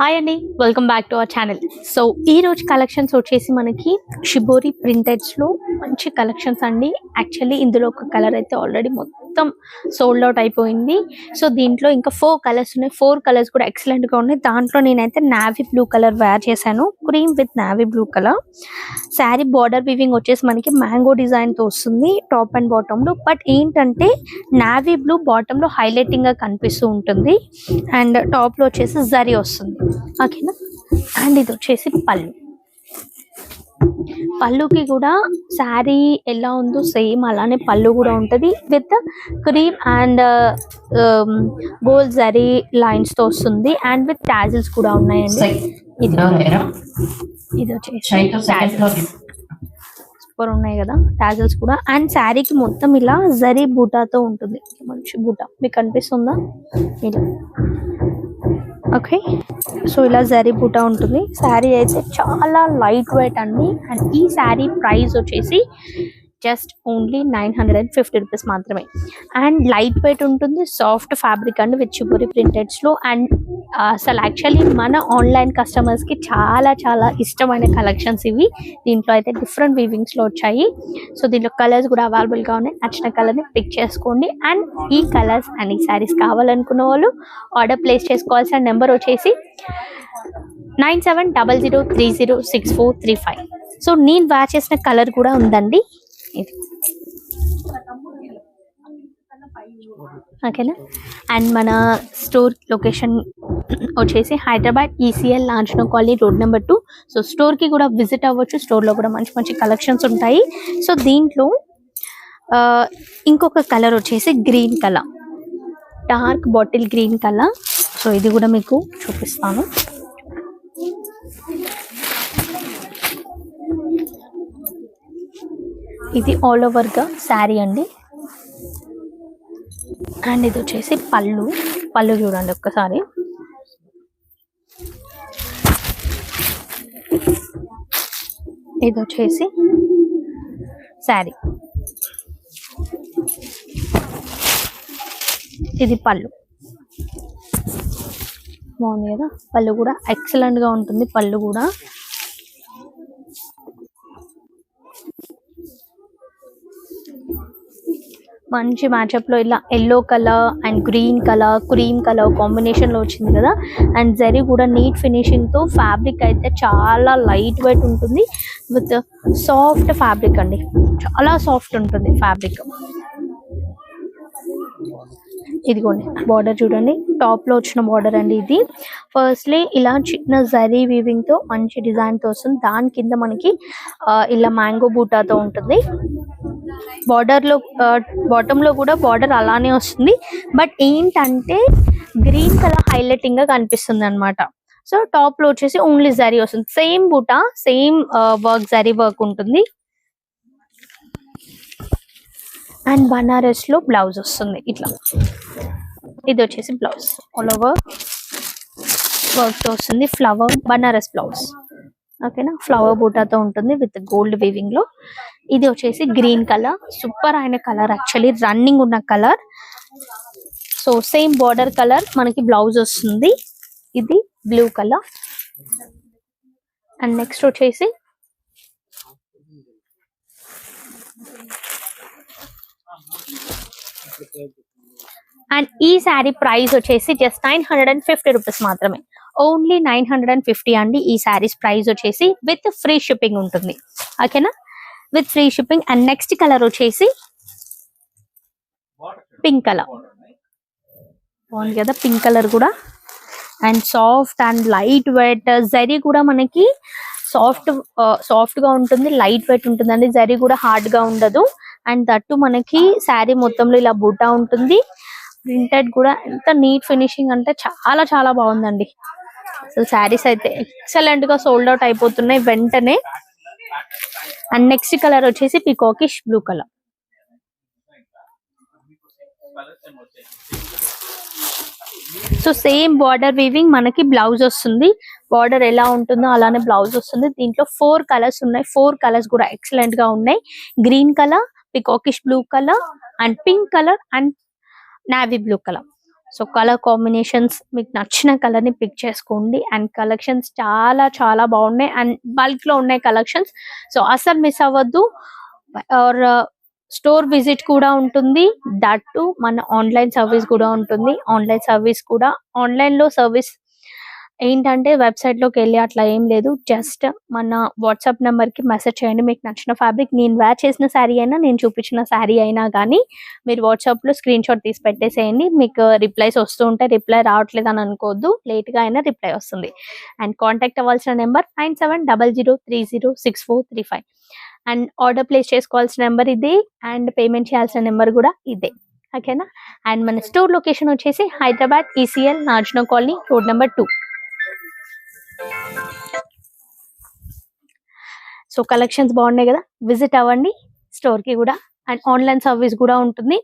Hi అండి welcome back to our channel so ఈ రోజు కలెక్షన్స్ వచ్చేసి మనకి షిబోరి ప్రింటెడ్స్లో మంచి కలెక్షన్స్ అండి. యాక్చువల్లీ ఇందులో ఒక కలర్ అయితే ఆల్రెడీ మొత్తం సోల్డ్ అవుట్ అయిపోయింది. సో దీంట్లో ఇంకా ఫోర్ కలర్స్ ఉన్నాయి. ఫోర్ కలర్స్ కూడా ఎక్సలెంట్గా ఉన్నాయి. దాంట్లో నేనైతే నావీ బ్లూ కలర్ వేర్ చేశాను. Cream with navy blue colour sari border weaving వచ్చేసి మనకి మ్యాంగో డిజైన్తో వస్తుంది టాప్ అండ్ బాటమ్లో. బట్ ఏంటంటే నావీ బ్లూ బాటమ్లో హైలైటింగ్గా కనిపిస్తూ ఉంటుంది. అండ్ టాప్లో వచ్చేసి జరీ వస్తుంది. ఓకేనా? అండ్ ఇది వచ్చేసి పళ్ళు. పళ్ళుకి కూడా శారీ ఎలా ఉందో సేమ్ అలానే పళ్ళు కూడా ఉంటది. With cream and gold zari లైన్స్తో వస్తుంది. అండ్ విత్ టాజిల్స్ కూడా ఉన్నాయండి. ఇది ఇది వచ్చేసి సూపర్ ఉన్నాయి కదా టాజల్స్ కూడా. అండ్ శారీకి మొత్తం ఇలా జరీ బూటాతో ఉంటుంది. మంచి బూటా. మీకు కనిపిస్తుందా ఇలా. ఓకే. సో ఇలా జరీ బూటా ఉంటుంది. శారీ అయితే చాలా లైట్ వెయిట్ అండి. అండ్ ఈ శారీ ప్రైస్ వచ్చేసి just only nine hundred and fifty rupees మాత్రమే. అండ్ లైట్ వెయిట్ ఉంటుంది సాఫ్ట్ ఫ్యాబ్రిక్ అండ్ విత్ ప్రింటెడ్స్లో అండ్ అసలు యాక్చువల్లీ మన ఆన్లైన్ కస్టమర్స్కి చాలా చాలా ఇష్టమైన కలెక్షన్స్ ఇవి. దీంట్లో అయితే డిఫరెంట్ వీవింగ్స్లో వచ్చాయి. సో దీంట్లో కలర్స్ కూడా అవైలబుల్గా ఉన్నాయి. నచ్చిన కలర్ని పిక్ చేసుకోండి. అండ్ ఈ కలర్స్ అండ్ ఈ సారీస్ కావాలనుకున్న వాళ్ళు ఆర్డర్ ప్లేస్ చేసుకోవాల్సిన నెంబర్ వచ్చేసి nine seven double zero three zero six four three five. So నేను వ్యాచ్ చేసిన కలర్ కూడా ఉందండి. ఇది. ఓకేనా? అండ్ మన స్టోర్ లొకేషన్ వచ్చేసి Hyderabad ECL లాంఛనో colony road number two. So స్టోర్కి కూడా విజిట్ అవ్వచ్చు. స్టోర్లో కూడా మంచి మంచి కలెక్షన్స్ ఉంటాయి. సో దీంట్లో ఇంకొక కలర్ వచ్చేసి green colour. Dark bottle green colour. So ఇది కూడా మీకు చూపిస్తాను. ఇది ఆల్ ఓవర్గా శారీ అండి. అండ్ ఇది వచ్చేసి పళ్ళు. పళ్ళు చూడండి ఒక్కసారి. ఇది వచ్చేసి శారీ. ఇది పళ్ళు. బాగుంది కదా? పళ్ళు కూడా ఎక్సలెంట్గా ఉంటుంది. పళ్ళు కూడా. మంచి మ్యాచప్లో ఇలా yellow colour and green colour cream colour కాంబినేషన్లో వచ్చింది కదా. అండ్ జరీ కూడా నీట్ ఫినిషింగ్తో ఫ్యాబ్రిక్ అయితే చాలా లైట్ వెయిట్ ఉంటుంది. విత్ సాఫ్ట్ ఫ్యాబ్రిక్ అండి. చాలా సాఫ్ట్ ఉంటుంది ఫ్యాబ్రిక్ ఇదిగోండి బార్డర్ చూడండి. టాప్లో వచ్చిన బార్డర్ అండి ఇది. ఫస్ట్లీ ఇలా చిన్న జరీ వీవింగ్తో మంచి డిజైన్తో వస్తుంది. దాని కింద మనకి ఇలా మ్యాంగో బూటాతో ఉంటుంది. బార్డర్లో బాటమ్లో కూడా బార్డర్ అలానే వస్తుంది. బట్ ఏంటంటే గ్రీన్ కలర్ హైలైటింగ్గా కనిపిస్తుంది అనమాట సో టాప్లో వచ్చేసి ఓన్లీ జరీ వస్తుంది. Same buta same work zari work ఉంటుంది. అండ్ బనారస్లో బ్లౌజ్ వస్తుంది. ఇట్లా. ఇది వచ్చేసి బ్లౌజ్ ఆల్ ఓవర్ వర్క్తో వస్తుంది. ఫ్లవర్ బనారస్ బ్లౌజ్ ఓకేనా ఫ్లవర్ బూటాతో ఉంటుంది విత్ గోల్డ్ వీవింగ్లో. ఇది వచ్చేసి గ్రీన్ కలర్. సూపర్ అయిన కలర్ యాక్చువల్లీ. రన్నింగ్ ఉన్న colour. So same border colour. మనకి బ్లౌజ్ వస్తుంది. ఇది బ్లూ కలర్. అండ్ నెక్స్ట్ వచ్చేసి అండ్ ఈ శారీ ప్రైస్ వచ్చేసి just nine hundred and fifty rupees మాత్రమే. Only nine hundred and fifty అండి ఈ శారీస్ ప్రైస్ వచ్చేసి విత్ ఫ్రీ షిప్పింగ్ ఉంటుంది. ఓకేనా? With free shipping. And next colour వచ్చేసి పింక్ కలర్. బాగుంది కదా పింక్ కలర్ కూడా. And soft and light weight. Zari కూడా మనకి సాఫ్ట్ సాఫ్ట్గా ఉంటుంది లైట్ వెయిట్ ఉంటుంది అండి. జరీ కూడా హార్డ్గా ఉండదు. అండ్ దట్టు మనకి శారీ మొత్తంలో ఇలా బూటా ఉంటుంది. ప్రింటెడ్ కూడా ఎంత నీట్ ఫినిషింగ్ అంటే చాలా చాలా బాగుందండి. అసలు శారీస్ అయితే ఎక్సలెంట్గా సోల్డ్ అవుట్ అయిపోతున్నాయి వెంటనే. అండ్ నెక్స్ట్ కలర్ వచ్చేసి peacockish blue colour so same border weaving మనకి బ్లౌజ్ వస్తుంది. బార్డర్ ఎలా ఉంటుందో అలానే బ్లౌజ్ వస్తుంది. దీంట్లో ఫోర్ కలర్స్ ఉన్నాయి. ఫోర్ కలర్స్ కూడా ఎక్సలెంట్గా ఉన్నాయి. Green colour peacockish blue colour and pink colour and navy blue colour so colour combinations మీకు నచ్చిన కలర్ని పిక్ చేసుకోండి. అండ్ కలెక్షన్స్ చాలా చాలా బాగున్నాయి. అండ్ బల్క్లో ఉన్నాయి కలెక్షన్స్. సో అసలు మిస్ అవ్వద్దు. ఆర్ స్టోర్ విజిట్ కూడా ఉంటుంది. దట్ టు మన ఆన్లైన్ సర్వీస్ కూడా ఉంటుంది. ఆన్లైన్ సర్వీస్ కూడా. ఆన్లైన్లో సర్వీస్ ఏంటంటే వెబ్సైట్లోకి వెళ్ళి అట్లా ఏం లేదు. జస్ట్ మన వాట్సాప్ నెంబర్కి మెసేజ్ చేయండి. మీకు నచ్చిన ఫ్యాబ్రిక్ నేను వేర్ చేసిన శారీ అయినా నేను చూపించిన శారీ అయినా కానీ మీరు వాట్సాప్లో స్క్రీన్ షాట్ తీసి పెట్టేసేయండి. మీకు రిప్లైస్ వస్తూ ఉంటాయి రిప్లై రావట్లేదు అని అనుకోవద్దు. లేట్గా అయినా రిప్లై వస్తుంది. అండ్ కాంటాక్ట్ అవ్వాల్సిన number nine seven double zero three zero six four three five. And order place చేసుకోవాల్సిన నెంబర్ ఇదే. అండ్ పేమెంట్ చేయాల్సిన నెంబర్ కూడా ఇదే. ఓకేనా? అండ్ మన స్టోర్ లొకేషన్ వచ్చేసి Hyderabad ECL నార్జనో colony road number two. So collections బాగున్నాయి కదా? విజిట్ అవ్వండి. స్టోర్కి కూడా. అండ్ ఆన్లైన్ సర్వీస్ కూడా ఉంటుంది.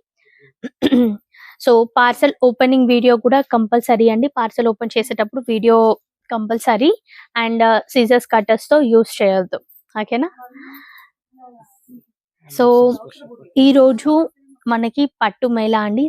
సో పార్సల్ ఓపెనింగ్ వీడియో కూడా కంపల్సరీ అండి. పార్సల్ ఓపెన్ చేసేటప్పుడు వీడియో కంపల్సరీ అండ్ సీజర్స్ కట్టర్స్తో యూస్ చేయొద్దు. ఓకేనా సో ఈ రోజు మనకి పట్టు మేళ అండి.